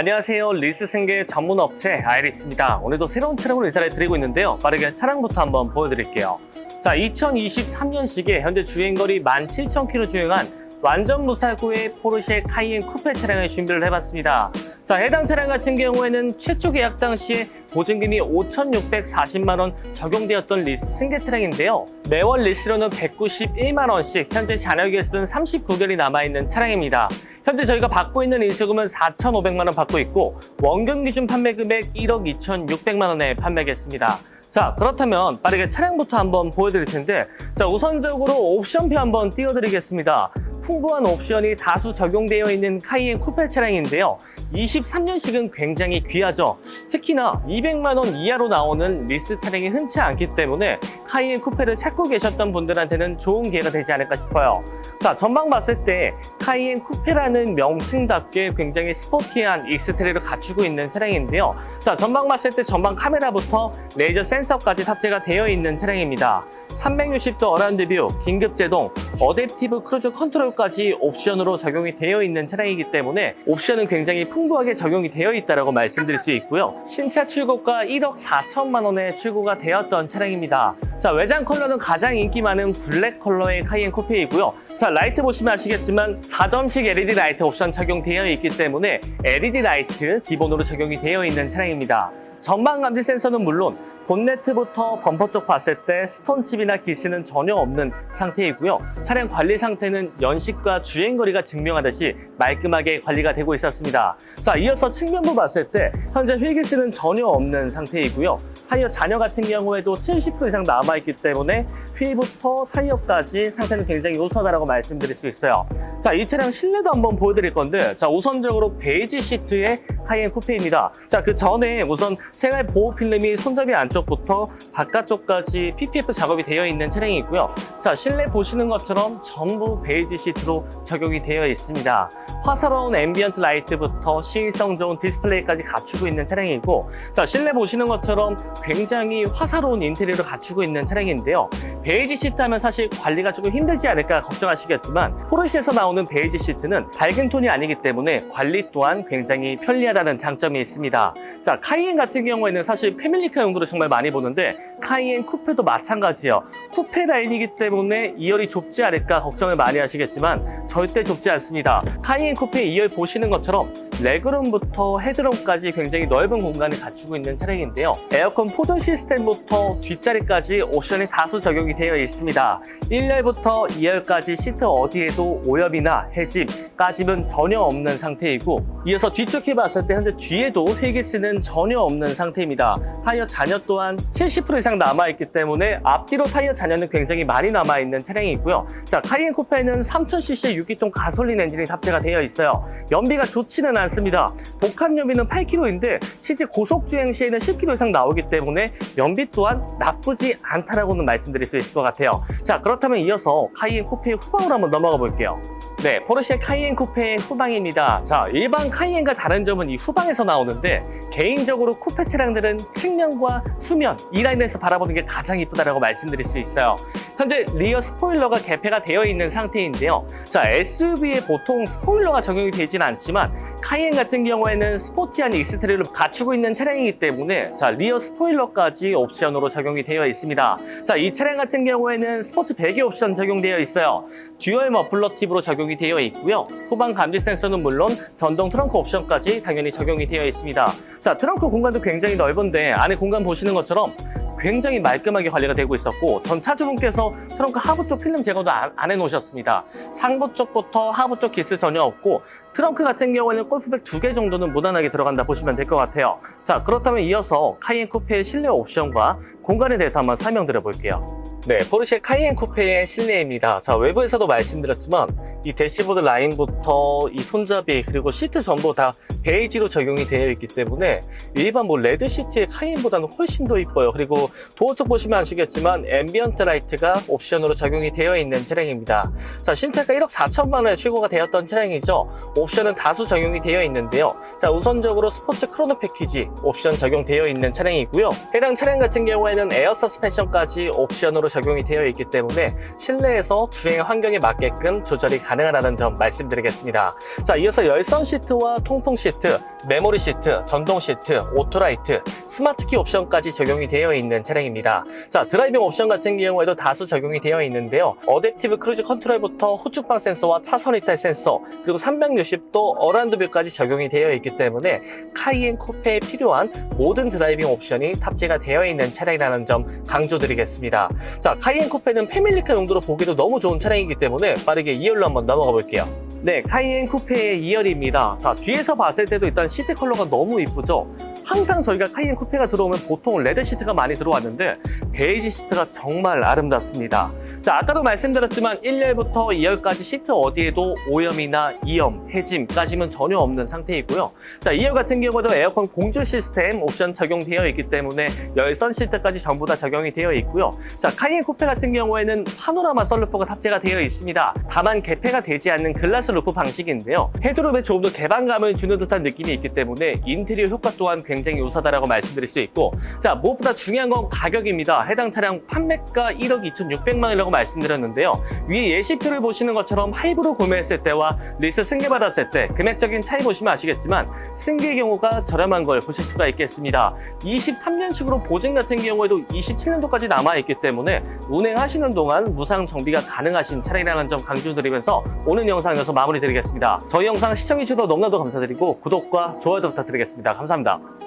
안녕하세요. 리스 승계 전문 업체 아이리스입니다. 오늘도 새로운 차량으로 인사를 드리고 있는데요. 빠르게 차량부터 한번 보여드릴게요. 자, 2023년식에 현재 주행거리 17,000km 주행한 완전 무사고의 포르쉐 카이엔 쿠페 차량을 준비를 해봤습니다. 자, 해당 차량 같은 경우에는 최초 계약 당시에 보증금이 5,640만 원 적용되었던 리스 승계 차량인데요. 매월 리스로는 191만 원씩 현재 잔여기에서는 39개월이 남아 있는 차량입니다. 현재 저희가 받고 있는 인수금은 4,500만 원 받고 있고 원금 기준 판매 금액 1억 2,600만 원에 판매하겠습니다. 자 그렇다면 빠르게 차량부터 한번 보여드릴 텐데 자 우선적으로 옵션표 한번 띄워드리겠습니다. 풍부한 옵션이 다수 적용되어 있는 카이엔 쿠페 차량인데요. 23년식은 굉장히 귀하죠. 특히나 200만 원 이하로 나오는 리스 차량이 흔치 않기 때문에 카이엔 쿠페를 찾고 계셨던 분들한테는 좋은 기회가 되지 않을까 싶어요. 자, 전방 봤을 때 카이엔 쿠페라는 명칭답게 굉장히 스포티한 익스테리를 갖추고 있는 차량인데요. 자, 전방 봤을 때 전방 카메라부터 레이저 센서까지 탑재가 되어 있는 차량입니다. 360도 어라운드 뷰, 긴급 제동, 어댑티브 크루즈 컨트롤까지 옵션으로 적용이 되어 있는 차량이기 때문에 옵션은 굉장히 풍부하게 적용이 되어 있다고 말씀드릴 수 있고요. 신차 출고가 1억 4천만 원에 출고가 되었던 차량입니다. 자, 외장 컬러는 가장 인기 많은 블랙 컬러의 카이엔 쿠페이고요. 자, 라이트 보시면 아시겠지만 4점식 LED 라이트 옵션 적용되어 있기 때문에 LED 라이트 기본으로 적용이 되어 있는 차량입니다. 전방 감지 센서는 물론 본네트부터 범퍼 쪽 봤을 때 스톤칩이나 기스는 전혀 없는 상태이고요. 차량 관리 상태는 연식과 주행거리가 증명하듯이 말끔하게 관리가 되고 있었습니다. 자, 이어서 측면부 봤을 때 현재 휠기스는 전혀 없는 상태이고요. 타이어 잔여 같은 경우에도 70% 이상 남아있기 때문에 휠부터 타이어까지 상태는 굉장히 우수하다고 말씀드릴 수 있어요. 자, 이 차량 실내도 한번 보여드릴 건데, 자, 우선적으로 베이지 시트의 카이엔 쿠페입니다. 자, 그 전에 우선 생활 보호 필름이 손잡이 안쪽부터 바깥쪽까지 PPF 작업이 되어 있는 차량이고요. 자, 실내 보시는 것처럼 전부 베이지 시트로 적용이 되어 있습니다. 화사로운 앰비언트 라이트부터 시인성 좋은 디스플레이까지 갖추고 있는 차량이고, 자, 실내 보시는 것처럼 굉장히 화사로운 인테리어를 갖추고 있는 차량인데요. 베이지 시트 하면 사실 관리가 조금 힘들지 않을까 걱정하시겠지만 포르쉐에서 나오는 베이지 시트는 밝은 톤이 아니기 때문에 관리 또한 굉장히 편리하다는 장점이 있습니다. 자, 카이엔 같은 경우에는 사실 패밀리카 용도로 정말 많이 보는데 카이엔 쿠페도 마찬가지예요. 쿠페 라인이기 때문에 2열이 좁지 않을까 걱정을 많이 하시겠지만 절대 좁지 않습니다. 카이엔 쿠페 2열 보시는 것처럼 레그룸부터 헤드룸까지 굉장히 넓은 공간을 갖추고 있는 차량인데요. 에어컨 포전 시스템부터 뒷자리까지 옵션이 다수 적용이 되어 있습니다. 1열부터 2열까지 시트 어디에도 오염이나 해짐, 까짐은 전혀 없는 상태이고 이어서 뒤쪽에 봤을 때 현재 뒤에도 휠기스는 전혀 없는 상태입니다. 타이어 잔여 또한 70% 이상 남아있기 때문에 앞뒤로 타이어 잔여는 굉장히 많이 남아있는 차량이고요. 자, 카이엔 쿠페는 3000cc 6기통 가솔린 엔진이 탑재가 되어 있어요. 연비가 좋지는 않습니다. 복합 연비는 8km인데 실제 고속 주행 시에는 10km 이상 나오기 때문에 연비 또한 나쁘지 않다라고는 말씀드릴 수 있을 것 같아요. 자, 그렇다면 이어서 카이엔 쿠페의 후방으로 한번 넘어가 볼게요. 네, 포르쉐 카이엔 쿠페의 후방입니다. 자, 일반 카이엔과 다른 점은 이 후방에서 나오는데 개인적으로 쿠페 차량들은 측면과 후면 이 라인에서 바라보는 게 가장 이쁘다라고 말씀드릴 수 있어요. 현재 리어 스포일러가 개폐가 되어 있는 상태인데요. 자, SUV에 보통 스포일러가 적용이 되진 않지만 카이엔 같은 경우에는 스포티한 익스테리어를 갖추고 있는 차량이기 때문에 자, 리어 스포일러까지 옵션으로 적용이 되어 있습니다. 자, 이 차량 같은 경우에는 스포츠 배기 옵션 적용되어 있어요. 듀얼 머플러 팁으로 적용이 되어 있고요. 후방 감지 센서는 물론 전동 트렁크 옵션까지 당연히 적용이 되어 있습니다. 자, 트렁크 공간도 굉장히 넓은데 안에 공간 보시는 것처럼 굉장히 말끔하게 관리가 되고 있었고 전 차주분께서 트렁크 하부 쪽 필름 제거도 안, 안 해놓으셨습니다. 상부 쪽부터 하부 쪽 기스 전혀 없고 트렁크 같은 경우에는 골프백 두 개 정도는 무난하게 들어간다 보시면 될 것 같아요. 자 그렇다면 이어서 카이엔 쿠페의 실내 옵션과 공간에 대해서 한번 설명드려 볼게요. 네, 포르쉐 카이엔 쿠페의 실내입니다. 자, 외부에서도 말씀드렸지만 이 대시보드 라인부터 이 손잡이 그리고 시트 전부 다 베이지로 적용이 되어 있기 때문에 일반 뭐 레드 시트의 카이엔보다는 훨씬 더 이뻐요. 그리고 도어 쪽 보시면 아시겠지만 앰비언트 라이트가 옵션으로 적용이 되어 있는 차량입니다. 자, 신차가 1억 4천만 원에 출고가 되었던 차량이죠. 옵션은 다수 적용이 되어 있는데요. 자, 우선적으로 스포츠 크로노 패키지 옵션 적용되어 있는 차량이고요. 해당 차량 같은 경우에는 에어 서스펜션까지 옵션으로 적용이 되어 있기 때문에 실내에서 주행 환경에 맞게끔 조절이 가능하다는 점 말씀드리겠습니다. 자, 이어서 열선 시트와 통풍 시트, 메모리 시트, 전동 시트, 오토라이트, 스마트키 옵션까지 적용이 되어 있는 차량입니다. 자, 드라이빙 옵션 같은 경우에도 다수 적용이 되어 있는데요. 어댑티브 크루즈 컨트롤부터 후측방 센서와 차선 이탈 센서, 그리고 360도 어라운드 뷰까지 적용이 되어 있기 때문에 카이엔 쿠페에 필요한 모든 드라이빙 옵션이 탑재가 되어 있는 차량이라는 점 강조드리겠습니다. 자, 카이엔 쿠페는 패밀리카 용도로 보기도 너무 좋은 차량이기 때문에 빠르게 2열로 한번 넘어가 볼게요. 네, 카이엔 쿠페의 2열입니다. 자, 뒤에서 봤을 때도 일단 시트 컬러가 너무 이쁘죠? 항상 저희가 카이엔 쿠페가 들어오면 보통 레드 시트가 많이 들어왔는데 베이지 시트가 정말 아름답습니다. 자, 아까도 말씀드렸지만 1열부터 2열까지 시트 어디에도 오염이나 이염, 해짐까지는 전혀 없는 상태이고요. 자, 2열 같은 경우도 에어컨 공조 시스템 옵션 적용되어 있기 때문에 열선 시트까지 전부 다 적용이 되어 있고요. 자, 카이엔 쿠페 같은 경우에는 파노라마 썬루프가 탑재가 되어 있습니다. 다만 개폐가 되지 않는 글라스 루프 방식인데요. 헤드룸에 조금 더 개방감을 주는 듯한 느낌이 있기 때문에 인테리어 효과 또한 굉장히 우수하다고 말씀드릴 수 있고 자, 무엇보다 중요한 건 가격입니다. 해당 차량 판매가 1억 2,600만 원이라고 말씀드렸는데요. 위에 예시표를 보시는 것처럼 하이브로 구매했을 때와 리스 승계받았을 때 금액적인 차이 보시면 아시겠지만 승계의 경우가 저렴한 걸 보실 수가 있겠습니다. 23년식으로 보증 같은 경우에도 27년도까지 남아있기 때문에 운행하시는 동안 무상 정비가 가능하신 차량이라는 점 강조드리면서 오늘 영상 여기서 마무리 드리겠습니다. 저희 영상 시청해주셔서 너무나도 감사드리고 구독과 좋아요도 부탁드리겠습니다. 감사합니다.